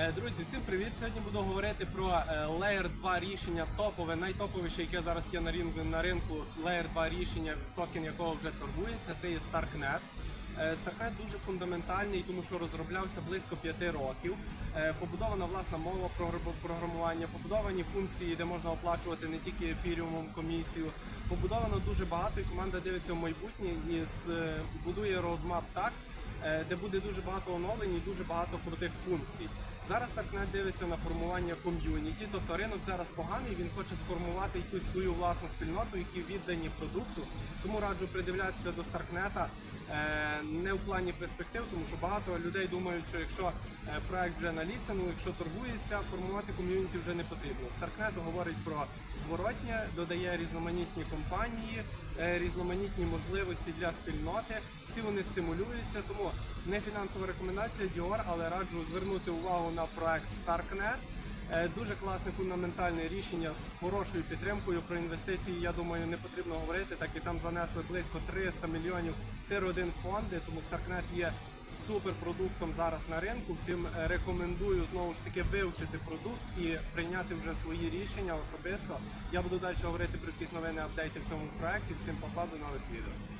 Е, Друзі, всім привіт! Сьогодні буду говорити про е, Layer 2 рішення топове, найтоповіше, яке зараз є на ринку, на ринку Layer 2 рішення, токен якого вже торгується, це є Starknet. Е, Starknet дуже фундаментальний, тому що розроблявся близько 5 років. Побудована власна мова програмування, побудовані функції, де можна оплачувати не тільки ефіріумом комісію. Побудовано дуже багато, і команда дивиться в майбутнє і будує роудмап так, де буде дуже багато оновлень і дуже багато крутих функцій. Зараз Starknet дивиться на формування ком'юніті, тобто ринок зараз поганий, він хоче сформувати якусь свою власну спільноту, які віддані продукту. Тому раджу придивлятися до Старкнета е, не в плані перспектив, тому що багато людей думають, що якщо е, проект вже на лістингу, якщо торгується, формувати ком'юніті вже не потрібно. Старкнет говорить про зворотнє, додає різноманітні компанії, е, різноманітні можливості для спільноти. Всі вони стимулюються, тому не фінансова рекомендація Dior, але раджу звернути увагу на проект Starknet. Е, Дуже класне фундаментальне рішення з хорошою підтримкою. Про інвестиції, я думаю, не потрібно говорити, так і там занесли близько 300 мільйонів тир-1 фонди. Тому Starknet є суперпродуктом зараз на ринку. Всім е, рекомендую знову ж таки вивчити продукт і прийняти вже свої рішення особисто. Я буду далі говорити про якісь новини, апдейти в цьому проекті. Всім попаду нових відео.